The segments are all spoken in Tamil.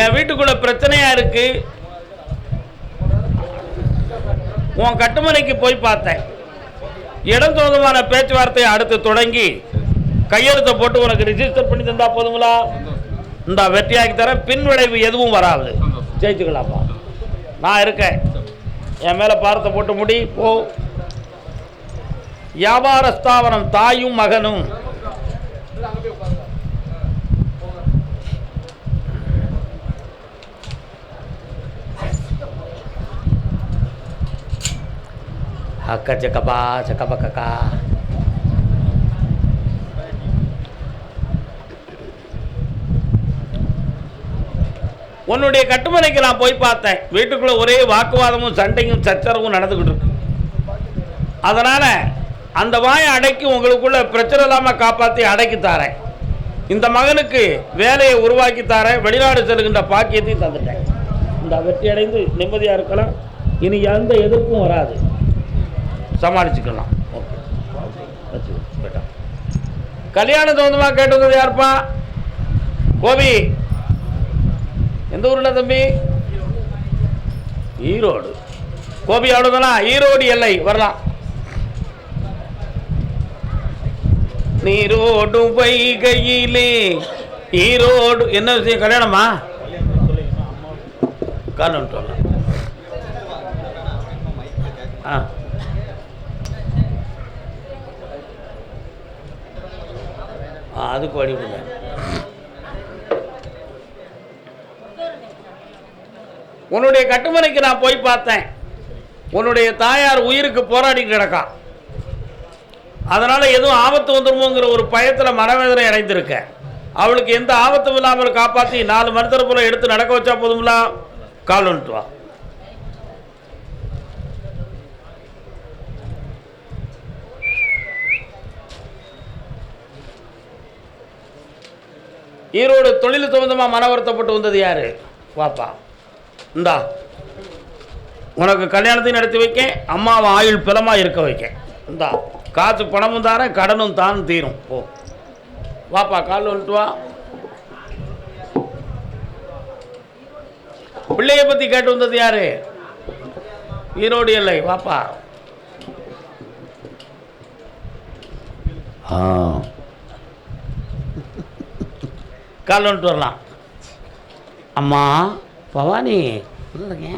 என் வீட்டுக்குள்ள பிரச்சனையா இருக்கு. உன் கட்டுமனைக்கு போய் பார்த்தேன். இடம் தோதுமான பேச்சுவார்த்தையை அடுத்து தொடங்கி கையெழுத்தை போட்டு உனக்கு ரிஜிஸ்டர் பண்ணி தந்தா போதுங்களா? இந்த வெற்றியாக்கி தரேன். பின் விளைவு எதுவும் வராது. ஜெயிச்சுக்கலாமா நான் இருக்கேன். என் மேலே பாரத்தை போட்டு முடி போ. வியாபார ஸ்தாபனம் தாயும் மகனும். அக்கா சக்கப்பா சக்கப்பக்கா உன்னுடைய கட்டுமனைக்கு நான் போய் பார்த்தேன். வீட்டுக்குள்ள ஒரே வாக்குவாதமும் சண்டையும் சச்சரவும் நடந்துக்கிட்டு இருக்கு அதனால அந்த வாயை அடக்கி உங்களுக்குள்ள பிரச்சனை இல்லாமல் காப்பாற்றி அடக்கி தாரேன். இந்த மகனுக்கு வேலையை உருவாக்கி தாரேன். வெளிநாடு செல்கின்ற பாக்கியத்தையும் தந்துட்டேன். இந்த வெற்றி அடைந்து நிம்மதியாக இருக்கலாம். இனி எந்த எதிர்ப்பும் வராது. சமாளிச்சுக்கலாம். ஓகே. வச்சு போயிட்டான் கல்யாணம் சம்மந்தமாக யாருப்பா? கோபி. எந்த ஊரில் தம்பி? ஈரோடு. கோபி அவ்வளோதானா ஈரோடு எல்லை. வரலாம். நீரோடும் வைகையிலே ஈரோடு. என்ன விஷயம்? கல்யாணமா? காலம் சொல்லலாம் ஆ. அதுக்கு வழிபடுங்க உன்னுடைய கட்டுமனைக்கு நான் போய் பார்த்தேன். உன்னுடைய தாயார் உயிருக்கு போராடி கிடக்கா. அதனால் எதுவும் ஆபத்து வந்துடுமோங்கிற ஒரு பயத்தில் மனவேதனை அடைந்திருக்க. அவளுக்கு எந்த ஆபத்தும் இல்லாமல் காப்பாற்றி நாலு மருத்துவ போல எடுத்து நடக்க வச்சா போதும்லாம் கால் வந்துட்டு வா. ஈரோடு தொழில் சம்மந்தமாக மன வருத்தப்பட்டு வந்தது யார்? வாப்பா. இந்தா. உனக்கு கல்யாணத்தையும் நடத்தி வைக்க அம்மாவை ஆயுள் பிலமாக இருக்க வைக்க இந்தா. காசு பணமும் தாரேன் கடனும் தான் தீரும். போ. வாப்பா கால் வந்துட்டு வா. பிள்ளையை பற்றி கேட்டு வந்தது யார்? ஈரோடு இல்லை வாப்பா. ஆ. கால் வந்துட்டு வரலாம். அம்மா பவானி இல்லைங்க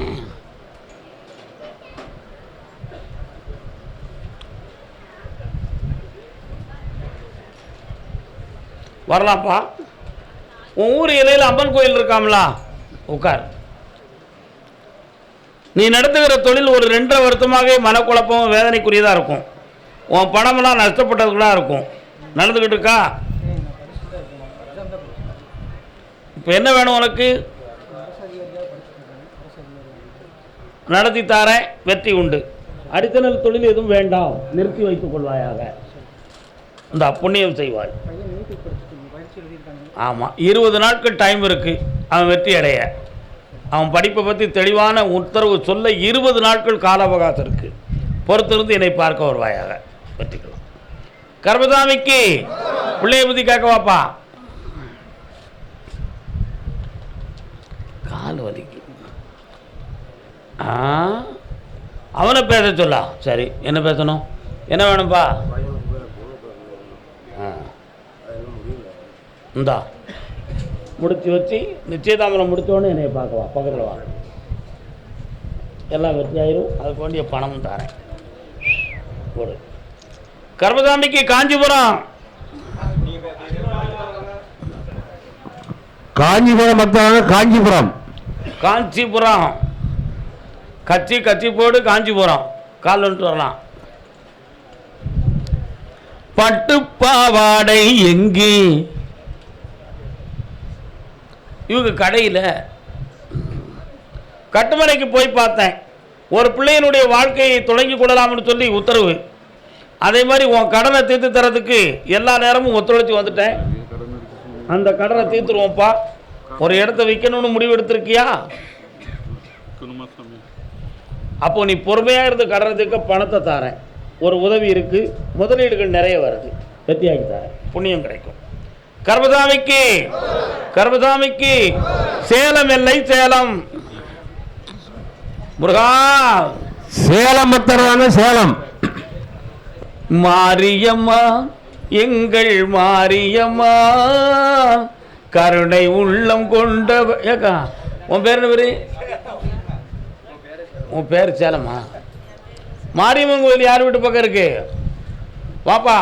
வரலாம்ப்பா. உன் ஊர் இலையில் அம்மன் கோயில் இருக்காங்களா உட்கார். நீ நடத்துகிற தொழில் ஒரு ரெண்டரை வருத்தமாகவே மனக்குழப்பமும் வேதனைக்குரியதாக இருக்கும். உன் பணமெல்லாம் நஷ்டப்பட்டதுக்கெல்லாம் இருக்கும். நடந்துக்கிட்டு இருக்கா? இப்போ என்ன வேணும் உனக்கு? நடத்தி தாரேன் வெற்றி உண்டு. அடித்தனல் தொழில் எதுவும் வேண்டாம். நிறுத்தி வைத்துக் கொள்வாயாக. இந்த புண்ணியம் செய்வாய். ஆமாம் இருபது நாட்கள் டைம் இருக்குது அவன் வெற்றி அடைய. அவன் படிப்பை பற்றி தெளிவான உத்தரவு சொல்ல இருபது நாட்கள் கால அவகாசம் இருக்குது பொறுத்திருந்து என்னை பார்க்க வருவாயாக. வெற்றிக்கலாம் கர்மசாமிக்கு பிள்ளைய பற்றி கேட்க வாப்பா கால் வலிக்கு ஆ அவனை பேச சொல்லா. சரி என்ன பேசணும்? என்ன வேணும்ப்பா ஆ. இந்தா. முடிச்சு வச்சு நிச்சயதாமலம் முடித்தோடனே என்னை பார்க்கவா பக்கத்தில் வா. எல்லாம் வெற்றி ஆயிரும். அதுக்கு வேண்டிய பணமும் தரேன். கொடு கர்மசாமிக்கு காஞ்சிபுரம். காஞ்சிபுரம் மக்களான காஞ்சிபுரம். காஞ்சிபுரம். கத்தி கச்சி போடு காஞ்சிபுரம் கால் வந்துட்டு வரலாம். பட்டுப்பாவாடை எங்கே? இவங்க கடையில் கட்டுமனைக்கு போய் பார்த்தேன். ஒரு பிள்ளையினுடைய வாழ்க்கையை தொடங்கி கொள்ளலாம்னு சொல்லி உத்தரவு. அதே மாதிரி உன் கடனை தீர்த்து தரதுக்கு எல்லா நேரமும் ஒத்துழைச்சி வந்துட்டேன். அந்த கடனை தீர்த்துருவோம்ப்பா. ஒரு இடத்த விற்கணும்னு முடிவு எடுத்திருக்கியா? அப்போ நீ பொறுமையாக இருந்து கடனை தீர்க்க பணத்தை தாரேன். ஒரு உதவி இருக்குது முதலீடுகள் நிறைய வருது. வெற்றியாக்கி தரேன். புண்ணியம் கிடைக்கும். கர்மசாமிக்கு கர்மசாமிக்கு சேலம் எல்லை சேலம். முருகா. சேலம் பக்தரான சேலம். மாரியம்மா எங்கள் மாரியம்மா கருணை உள்ளம் கொண்ட ஏக்கா உன் பேர் என்ன பேரு? உன் பேர் சேலமா? மாரியம்மன் கோயில் யார் வீட்டு பக்கம் இருக்கு? வாப்பா.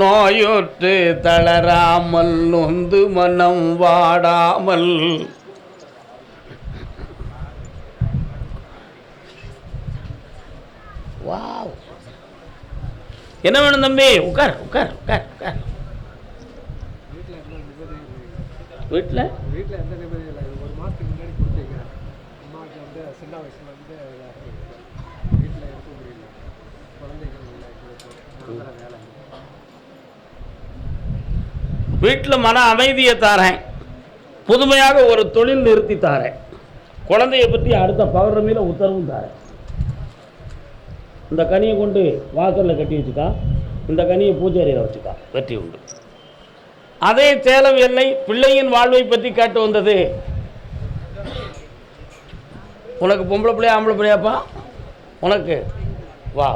நோயுற்று தளராமல் நொந்து மனம் வாடாமல். வாவ். என்ன வேணும் தம்பி? உட்கார் உட்கார் உட்கார் உட்கார். வீட்டில் வீட்டில் எந்த நிம்மதியும் இல்லை ஒரு மாதத்துக்கு முன்னாடி கொடுத்தீங்க அம்மாவுக்கு வந்து சின்ன வயசுல வந்து வீட்டில் இருக்க முடியல குழந்தைகள் இல்லை வேலை வீட்டில் மன அமைதியை தாரேன். புதுமையாக ஒரு தொழில் நிறுத்தி தாரேன். குழந்தைய பற்றி அடுத்த பௌர்ணமியில் உத்தரவும் தாரேன். இந்த கனியை கொண்டு வாசலில் கட்டி வச்சுக்கா. இந்த கனியை பூஜை அறையில் வச்சுக்கா. வெற்றி உண்டு. அதே சேலம் எல்லை பிள்ளையின் வாழ்வை பற்றி கேட்டு வந்தது. உனக்கு பொம்பளை பிள்ளையா ஆம்பளை பிள்ளையாப்பா? உனக்கு? வா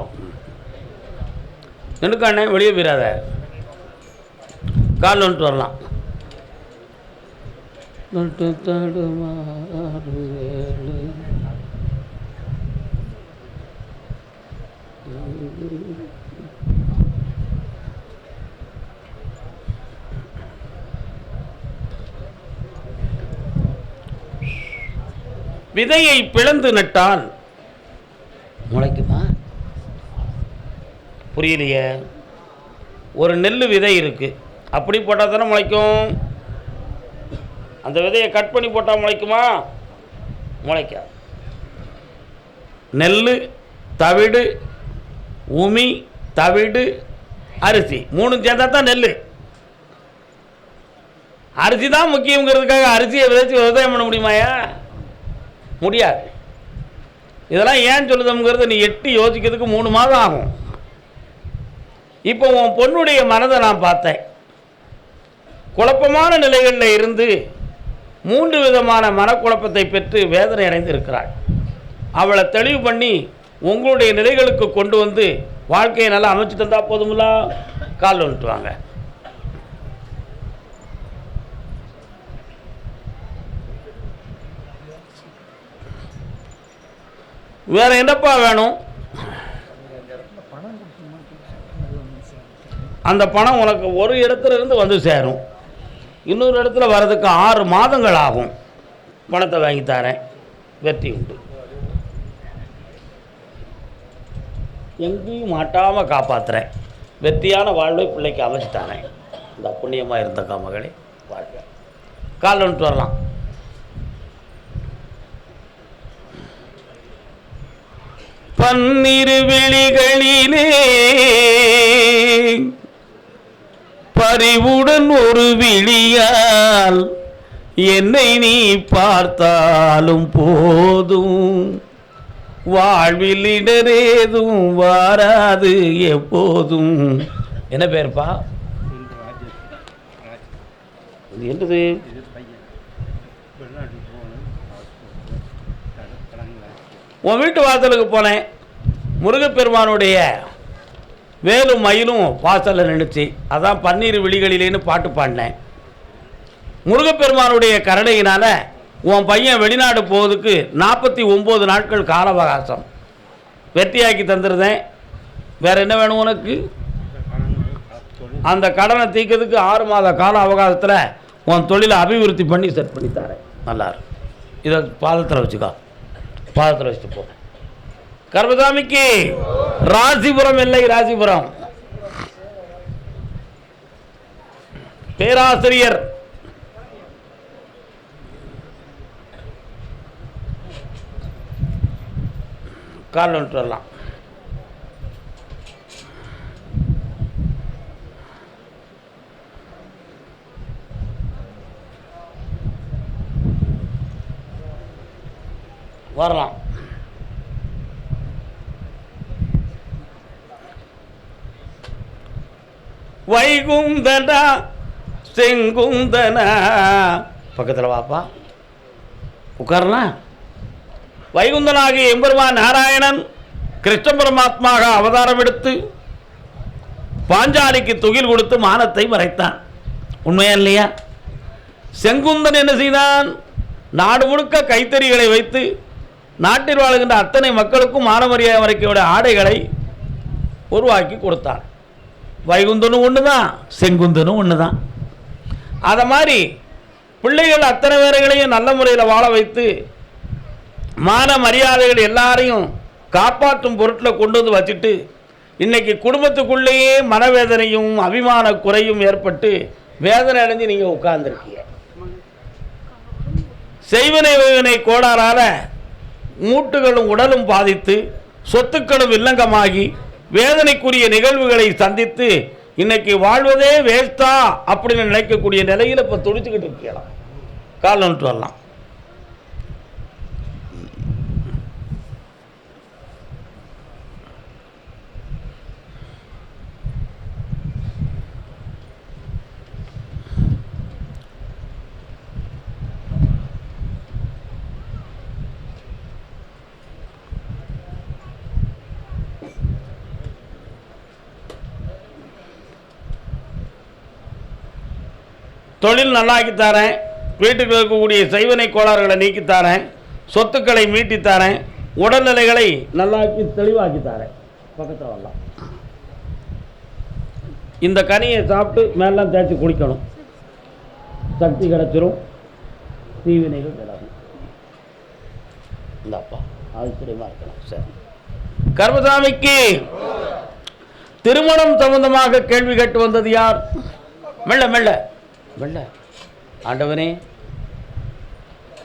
எனக்கு அண்ணே வெளியே போயிடாத. கால் வந்துட்டு வரலாம். நட்டு தடுமாறு விதையை பிளந்து நட்டால். முளைக்குமா? புரியலையே. ஒரு நெல் விதை இருக்கு. அப்படி போட்டால் தானே முளைக்கும்? அந்த விதையை கட் பண்ணி போட்டால் முளைக்குமா? முளைக்காது. நெல் தவிடு உமி தவிடு அரிசி. மூணு சேர்ந்தா தான் நெல் அரிசி தான் முக்கியங்கிறதுக்காக அரிசியை விதைச்சு விவசாயம் பண்ண முடியுமாயா முடியாது. இதெல்லாம் ஏன் சொல்லுதுங்கிறது நீ எட்டு யோசிக்கிறதுக்கு மூணு மாதம் ஆகும். இப்போ உன் பொண்ணுடைய மனதை நான் பார்த்தேன். குழப்பமான நிலைகளில் இருந்து மூன்று விதமான மனக்குழப்பத்தை பெற்று வேதனை அடைந்து இருக்கிறாள் அவளை தெளிவு பண்ணி உங்களுடைய நிலைகளுக்கு கொண்டு வந்து வாழ்க்கையை நல்லா அமைச்சு தந்தால் போதுங்களா கால் வந்துட்டு வேற என்னப்பா வேணும்? அந்த பணம் உனக்கு ஒரு இடத்துல இருந்து வந்து சேரும். இன்னொரு இடத்துல வர்றதுக்கு ஆறு மாதங்கள் ஆகும். பணத்தை வாங்கி தரேன். வெற்றி உண்டு. எங்கேயும் மாட்டாமல் காப்பாற்றுறேன் வெற்றியான வாழ்வை பிள்ளைக்கு அமைச்சு தரேன். இந்த புண்ணியமாக இருந்த மகளே வாழ்க. கால் வந்துட்டு வரலாம். பன்னிரு விழிகளிலே. பறிவுடன் ஒரு விழியால் என்னை நீ பார்த்தாலும் போதும். வாழ்வில் இடரேதும் வாராது எப்போதும். என்ன பேர்ப்பா? என்னது? உன் வீட்டு வாசலுக்கு போனேன். முருகப்பெருமானுடைய வேலும் மயிலும் வாசலில் நின்றுச்சு அதான் பன்னீர் விழிகளிலேன்னு பாட்டு பாடினேன். முருகப்பெருமானுடைய கருணையினால உன் பையன் வெளிநாடு போவதுக்கு நாற்பத்தி ஒம்பது நாட்கள் கால அவகாசம் வெற்றியாக்கி தந்துருந்தேன். வேற என்ன வேணும் உனக்கு? அந்த கடனை தீர்க்கிறதுக்கு ஆறு மாத கால அவகாசத்தில் உன் தொழிலை அபிவிருத்தி பண்ணி செட் பண்ணி தரேன் நல்லா இதை பாதத்தில் வச்சுக்கோ. பாதத்தில் வச்சுட்டு போ. கர்மசாமிக்கு ராசிபுரம் இல்லை ராசிபுரம். பேராசிரியர். கால் வந்துட்டு வரலாம். வரலாம். வைகுந்தனா செங்குந்தனா. பக்கத்தில் வாப்பா. உட்காரலாம் வைகுந்தனாகிய எம்பெருமான் நாராயணன் கிருஷ்ண பரமாத்மாக அவதாரம் எடுத்து பாஞ்சாலிக்கு தொகில் கொடுத்து மானத்தை மறைத்தான். உண்மையா இல்லையா? செங்குந்தன் என்ன செய்தான்? நாடு முழுக்க கைத்தறிகளை வைத்து நாட்டில் வாழ்கின்ற அத்தனை மக்களுக்கும் மானமரியாதை மறைக்கையுடைய ஆடைகளை உருவாக்கி கொடுத்தான் வைகுந்தனும் ஒன்று தான் செங்குந்தனும் ஒன்று தான் அதை மாதிரி பிள்ளைகள் அத்தனை பேர்களையும் நல்ல முறையில் வாழ வைத்து மான மரியாதைகள் எல்லாரையும் காப்பாற்றும் பொருட்டில் கொண்டு வந்து வச்சுட்டு இன்னைக்கு குடும்பத்துக்குள்ளேயே மனவேதனையும் அபிமான குறையும் ஏற்பட்டு வேதனை அடைஞ்சு நீங்கள் உட்கார்ந்துருக்கீங்க. செய்வினை வைவினை கோளாறால மூட்டுகளும் உடலும் பாதித்து சொத்துக்களும் வில்லங்கமாகி வேதனைக்குரிய நிகழ்வுகளை சந்தித்து இன்னைக்கு வாழ்வதே வேஸ்டா அப்படின்னு நினைக்கக்கூடிய நிலையில் இப்போ துடிச்சுக்கிட்டு இருக்கலாம் கால் நோட்டு வரலாம். தொழில் நல்லாக்கி தரேன். வீட்டுக்கு இருக்கக்கூடிய செய்வனை கோளாறுகளை நீக்கி தரேன். சொத்துக்களை மீட்டி தரேன். உடல்நிலைகளை நல்லாக்கி தெளிவாக்கி தரேன். பக்கத்தில் வரலாம். இந்த கனியை சாப்பிட்டு மேலாம் தேய்ச்சி குடிக்கணும் சக்தி கிடச்சிரும். தீவினைகள் விலகும் இந்தாப்பா ஆச்சரியமாக இருக்கலாம் சரி. கர்மசாமிக்கு திருமணம் சம்பந்தமாக கேள்வி கேட்டு வந்தது யார்? மெல்ல மெல்ல. மெல்ல ஆண்டவனே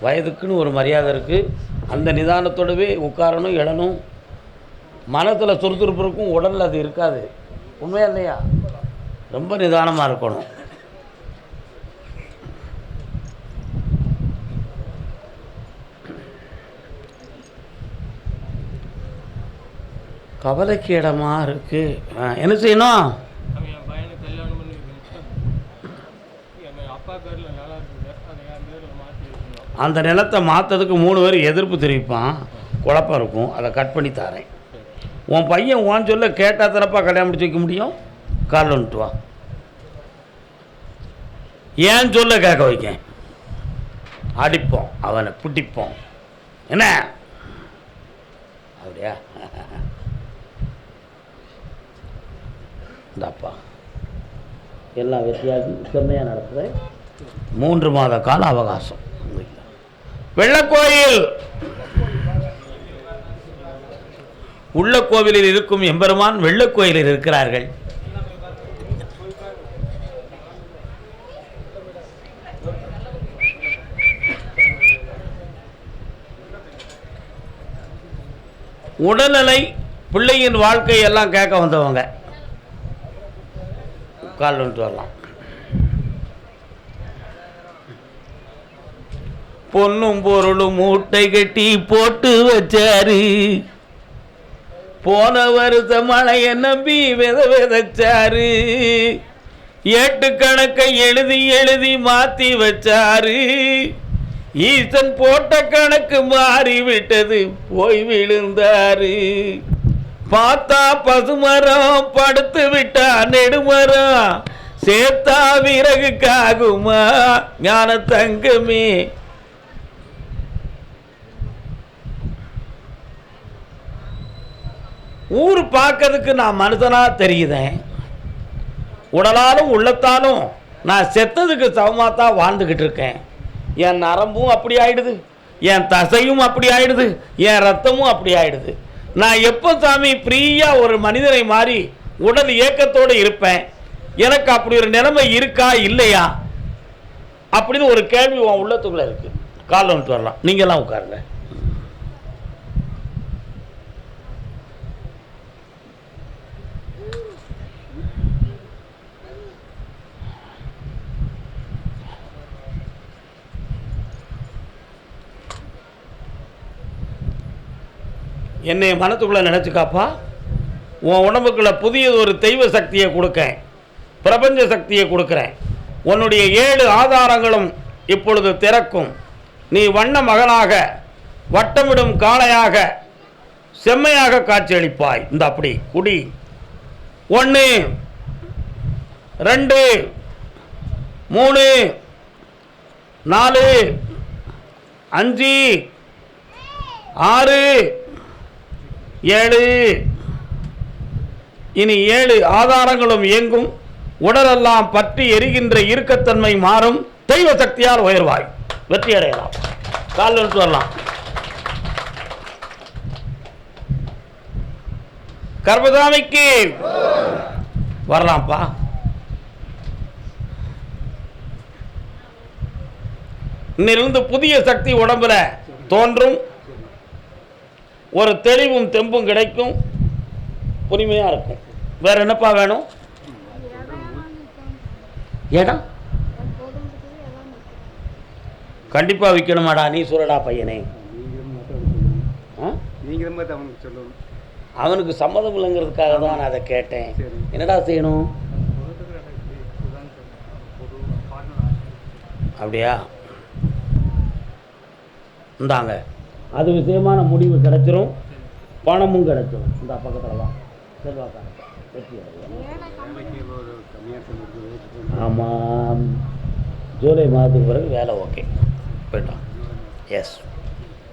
வயதுக்குன்னு ஒரு மரியாதை இருக்குது அந்த நிதானத்தோடவே உட்காரணும் எழணும். மனத்தில் சுறுசுறுப்பு இருக்கும் உடலில் அது இருக்காது. உண்மையா இல்லையா? ரொம்ப நிதானமாக இருக்கணும். கவலைக்கு இடமா இருக்குது ஆ, என்ன செய்யணும் அவன் என் பையனுக்கு கல்யாணம் பண்ணி வைக்கணும் எங்கள் அப்பா பேரில் நல்லா இருக்குது அதை என் பேரில் மாற்றி வைக்கணும் அந்த நிலத்தை மாற்றதுக்கு மூணு பேர் எதிர்ப்பு தெரிவிப்பான். குழப்பம் இருக்கும். அதை கட் பண்ணி தரேன். உன் பையன் உன் சொல்ல கேட்டால் தரப்பா கல்யாணம் முடிச்சு வைக்க முடியும்? கால் வந்துட்டு வா. ஏன் சொல்ல கேட்க வைக்க அடிப்போம். அவனை பிடிப்போம். என்ன? அப்படியா? இந்தாப்பா. எல்லாம் வித்தியாசம் செம்மையாக நடத்துது மூன்று மாத கால அவகாசம். வெள்ளக்கோயில். உள்ள கோவிலில் இருக்கும் எம்பெருமான் வெள்ளக்கோயிலில் இருக்கிறார்கள். உடல்நிலை பிள்ளையின் வாழ்க்கை எல்லாம் கேட்க வந்தவங்க. கால் வந்துட்டு வரலாம். பொண்ணும் பொருளும் மூட்டை கட்டி போட்டு வச்சாரு. போன வருஷ மழைய நம்பி வித விதைச்சாரு. ஏட்டு கணக்கை எழுதி எழுதி மாத்தி வச்சாரு. ஈசன் போட்ட கணக்கு மாறி விட்டது போய் விழுந்தாரு. பார்த்தா பசுமரம் படுத்து விட்டா நெடுமரம். சேர்த்தா விறகுக்காகுமா ஞான தங்கமே ஊர் பார்க்கறதுக்கு நான் மனுஷனாக தெரியுதேன் உடலாலும் உள்ளத்தாலும் நான் செத்ததுக்கு சமமாக தான் வாழ்ந்துக்கிட்டு இருக்கேன். என் நரம்பும் அப்படி ஆயிடுது. என் தசையும் அப்படி ஆயிடுது. என் ரத்தமும் அப்படி ஆயிடுது. நான் எப்போ சாமி ஃப்ரீயாக ஒரு மனிதனை மாறி உடல் இயக்கத்தோடு இருப்பேன்? எனக்கு அப்படி ஒரு நிலைமை இருக்கா இல்லையா? அப்படின்னு ஒரு கேள்வி உன் உள்ளத்துக்குள்ளே இருக்குது கால் வந்துட்டு வரலாம். நீங்கள்லாம் உட்காருங்க. என்னை மனத்துக்குள்ளே நினச்சிக்காப்பா உன் உடம்புக்குள்ளே புதியது ஒரு தெய்வ சக்தியை கொடுக்கேன். பிரபஞ்ச சக்தியை கொடுக்குறேன். உன்னுடைய ஏழு ஆதாரங்களும் இப்பொழுது திறக்கும். நீ வண்ண மகனாக வட்டமிடும் காளையாக செம்மையாக காட்சியளிப்பாய். இந்த அப்படி குடி. ஒன்று ரெண்டு மூணு நாலு அஞ்சு ஆறு ஏழு. இனி ஏழு ஆதாரங்களும் இயங்கும். உடலெல்லாம் பற்றி எரிகின்ற இறுக்கத்தன்மை மாறும். தெய்வ சக்தியால் உயர்வாய். வெற்றி அடையலாம். கால் எடுத்து வரலாம். கர்மசாமிக்கு வரலாம்ப்பா. இன்னிலிருந்து புதிய சக்தி உடம்புல தோன்றும். ஒரு தெளிவும் தெம்பும் கிடைக்கும். பொறுமையாக இருக்கும். வேற என்னப்பா வேணும்? இடம் கண்டிப்பாக விற்கணுமாடா நீ சொல்லடா பையனே. ஆ? அவனுக்கு சம்மதம் இல்லைங்கிறதுக்காக தான் நான் அதை கேட்டேன். என்னடா செய்யணும்? அப்படியா? இந்தாங்க. அது விஷயமான முடிவு கிடைச்சிரும் பணமும் கிடைச்சிரும். இந்த பக்கத்தில் தான் செல்வாக்கா வெற்றி ஆமாம் ஜூலை மாதத்துக்கு பிறகு வேலை ஓகே. போயிட்டோம் எஸ்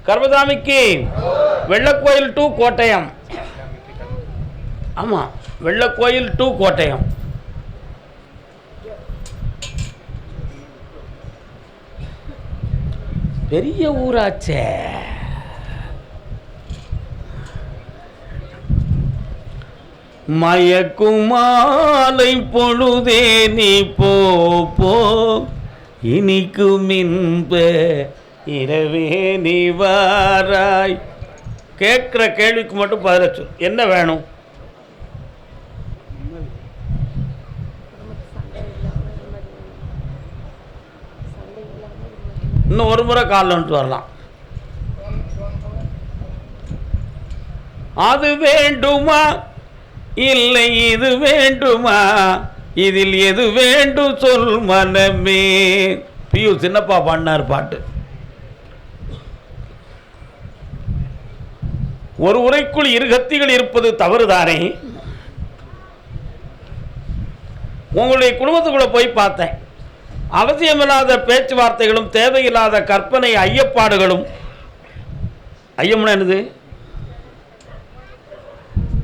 கர்மசாமிக்கு வெள்ளக்கோயில் டு கோட்டயம். ஆமாம் வெள்ளக்கோயில் டு கோட்டயம். பெரிய ஊராச்சே. மயக்குமாலை பொழுதே நீ போ போ. இனிக்கும் இன்ப இரவே நீ வாராய். கேட்குற கேள்விக்கு மட்டும் பதிலச்சு. என்ன வேணும்? இன்னும் ஒரு முறை காலில் வந்துட்டு வரலாம். அது வேண்டுமா? இல்லை இது வேண்டுமா? இதில் எது வேண்டும் சொல் மனமே. பியு சின்னப்பா பாடினார் பாட்டு. ஒரு உரைக்குள் இரு கத்திகள் இருப்பது தவறுதானே? உங்களுடைய குடும்பத்துக்குள்ள போய் பார்த்தேன். அவசியமில்லாத பேச்சுவார்த்தைகளும் தேவையில்லாத கற்பனை ஐயப்பாடுகளும். ஐயம்னா என்னது?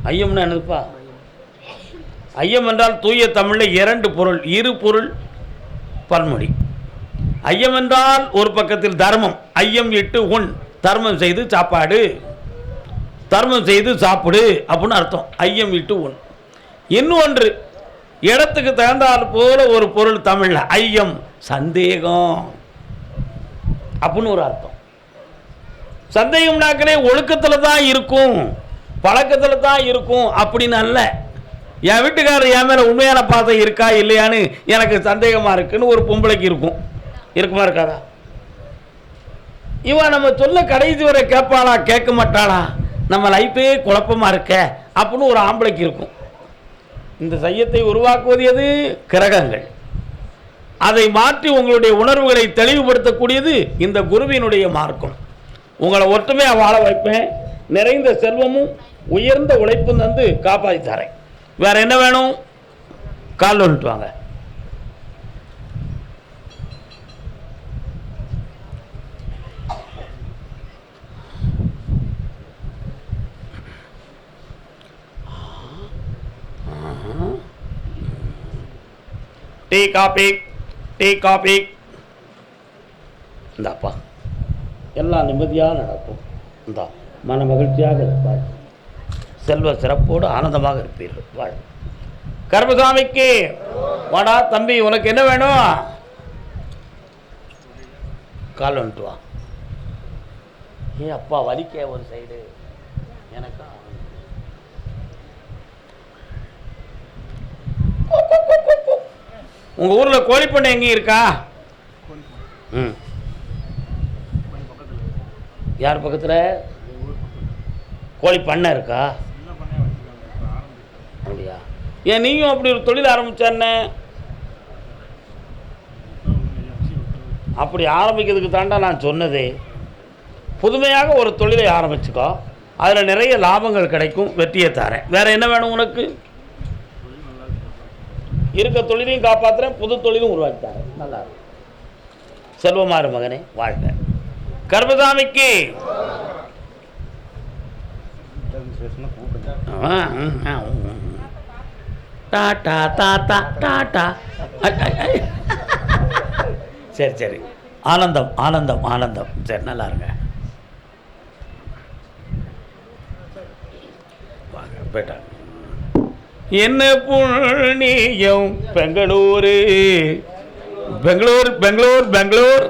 ஐயம்னா என்னதுப்பா? ஐயம் என்றால் தூய தமிழில் இரண்டு பொருள் இரு பொருள் பன்மொழி. ஐயம் என்றால் ஒரு பக்கத்தில் தர்மம் ஐயம் இட்டு உண் தர்மம் செய்து சாப்பாடு. தர்மம் செய்து சாப்பிடு அப்படின்னு அர்த்தம் ஐயம் இட்டு உண் இன்னொன்று இடத்துக்கு தகுந்தால் போல ஒரு பொருள் தமிழில் ஐயம் சந்தேகம் அப்படின்னு ஒரு அர்த்தம். சந்தேகம்னாக்கனே ஒழுக்கத்தில் தான் இருக்கும் பழக்கத்தில் தான் இருக்கும் அப்படின்னு அல்ல. என் வீட்டுக்காரர் என் மேலே உண்மையான பாசம் இருக்கா இல்லையான்னு எனக்கு சந்தேகமாக இருக்குன்னு ஒரு பொம்பளைக்கு இருக்கும். இருக்குமா இருக்காதா? இவன் நம்ம சொல்ல கடைசி வரை கேட்பாளா? கேட்க மாட்டாளா? நம்ம லைஃபே குழப்பமாக இருக்க அப்படின்னு ஒரு ஆம்பளைக்கு இருக்கும். இந்த சையத்தை உருவாக்குவது எது கிரகங்கள். அதை மாற்றி உங்களுடைய உணர்வுகளை தெளிவுபடுத்தக்கூடியது இந்த குருவினுடைய மார்க்கம். உங்களை ஒற்றுமையாக வாழ வைப்பேன். நிறைந்த செல்வமும் உயர்ந்த உழைப்பும் தந்து காப்பாற்றி தரேன். வேற என்ன வேணும்? கால் வந்துட்டு வாங்க. Tea coffee tea coffee. இந்தாப்பா. எல்லாம் நிம்மதியாக நடக்கும். இந்தா மன மகிழ்ச்சியாக இருப்பாள் செல்வ சிறப்போடு ஆனந்தமாக இருப்பீர்கள். வாழ் கர்மசாமிக்கு வாடா தம்பி உனக்கு என்ன வேணும்? கால் வந்துட்டு வா. ஏ அப்பா வலிக்க ஒரு சைடு எனக்கா உங்கள் ஊரில் கோழிப்பண்ணை எங்கேயும் இருக்கா? ம். யார் பக்கத்தில்? கோழி பண்ணை இருக்கா? அப்படியா? ஏன் நீயும் அப்படி ஒரு தொழில் ஆரம்பித்தானே அப்படி ஆரம்பிக்கிறதுக்கு தாண்டா நான் சொன்னது. புதுமையாக ஒரு தொழிலை ஆரம்பிச்சுக்கோ. அதில் நிறைய லாபங்கள் கிடைக்கும் வெற்றியை தரேன். வேறு என்ன வேணும் உனக்கு? இருக்க தொழிலையும் காப்பாற்றுறேன் புது தொழிலும் உருவாக்கி தரேன். நல்லா செல்வமாறு மகனே வாழ்க. ஆ ஆ. டாட்டா தாத்தா டாட்டா. சரி சரி. ஆனந்தம் ஆனந்தம் ஆனந்தம். சரி நல்லா இருங்க. வாங்க போயிட்டா என்ன புண்ணியம் பெங்களூரு? பெங்களூர் பெங்களூர் பெங்களூர்.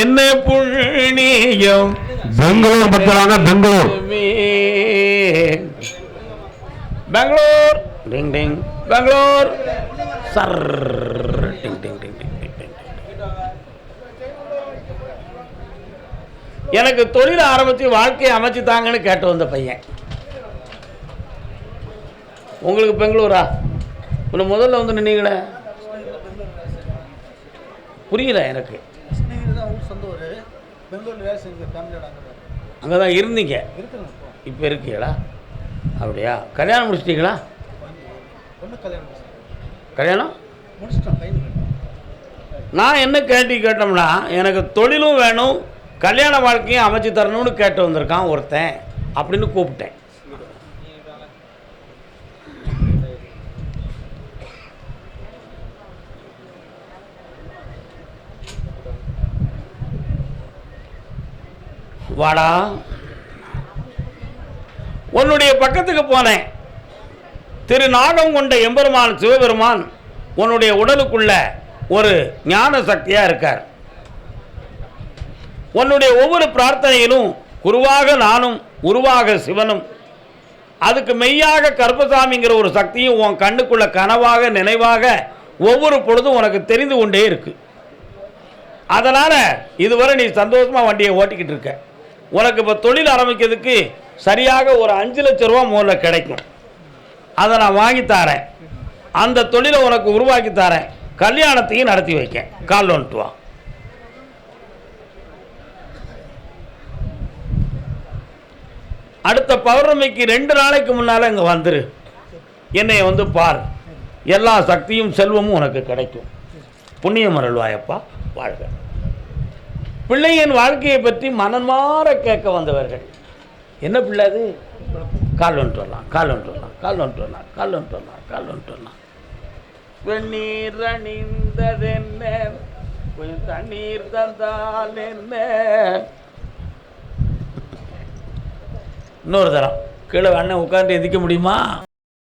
என்ன புண்ணியம்? பெங்களூர் பக்கலான பெங்களூர். பெங்களூர். டிங் டிங் பெங்களூர். சர் டிங் டிங் டிங் டிங் டிங் டிங் எனக்கு தொழில் ஆரம்பித்து வாழ்க்கையை அமைச்சு தாங்கன்னு கேட்டு வந்த பையன். உங்களுக்கு பெங்களூரா? உன்னை முதல்ல வந்து நின்னீங்களே? புரியல எனக்கு. அங்கே தான் இருந்தீங்க இப்போ இருக்கீங்களா அப்படியா? கல்யாணம் முடிச்சிட்டிங்களா? கல்யாணம்? நான் என்ன கேள்வி கேட்டோம்னா எனக்கு தொழிலும் வேணும் கல்யாண வாழ்க்கையும் அமைச்சு தரணும்னு கேட்டு வந்திருக்கான் ஒருத்தன் அப்படின்னு கூப்பிட்டேன். வாடா. உன்னுடைய பக்கத்துக்கு போனேன். திரு நாகம் கொண்ட எம்பெருமான் சிவபெருமான் உன்னுடைய உடலுக்குள்ள ஒரு ஞான சக்தியாக இருக்கார். உன்னுடைய ஒவ்வொரு பிரார்த்தனையிலும் குருவாக நானும் உருவாக சிவனும் அதுக்கு மெய்யாக கர்ப்பசாமிங்கிற ஒரு சக்தியும் உன் கண்ணுக்குள்ள கனவாக நினைவாக ஒவ்வொரு பொழுதும் உனக்கு தெரிந்து கொண்டே இருக்கு. அதனால் இதுவரை நீ சந்தோஷமாக வண்டியை ஓட்டிக்கிட்டு இருக்க. உனக்கு இப்போ தொழில் ஆரம்பிக்கிறதுக்கு சரியாக ஒரு அஞ்சு லட்ச ரூபா முதல்ல கிடைக்கும். அதை நான் வாங்கி தரேன். அந்த தொழிலை உனக்கு உருவாக்கி தரேன். கல்யாணத்தையும் நடத்தி வைக்க கால் வந்துட்டு வா. அடுத்த பௌர்ணமிக்கு ரெண்டு நாளைக்கு முன்னால் இங்கே வந்துரு. என்னை வந்து பார். எல்லா சக்தியும் செல்வமும் உனக்கு கிடைக்கும். புண்ணியம் அருள்வாயப்பா. வாழ்க. பிள்ளையின் வாழ்க்கையை பற்றி மனமாற கேட்க வந்தவர்கள். என்ன பிள்ளை அது? கால் வந்துட்டு வரலாம் கால் வந்துட்டு வரலாம் கால் வந்துட்டு வரலாம் கால் வந்துட்டு வரலாம் கால் வந்துட்டு வரலாம். வெந்நீர் அணிந்ததென்ன? கொஞ்சம் தண்ணீர் தந்தால் என்ன இன்னொரு தரம். கீழே அண்ணன் உட்காந்து எதிக்க முடியுமா?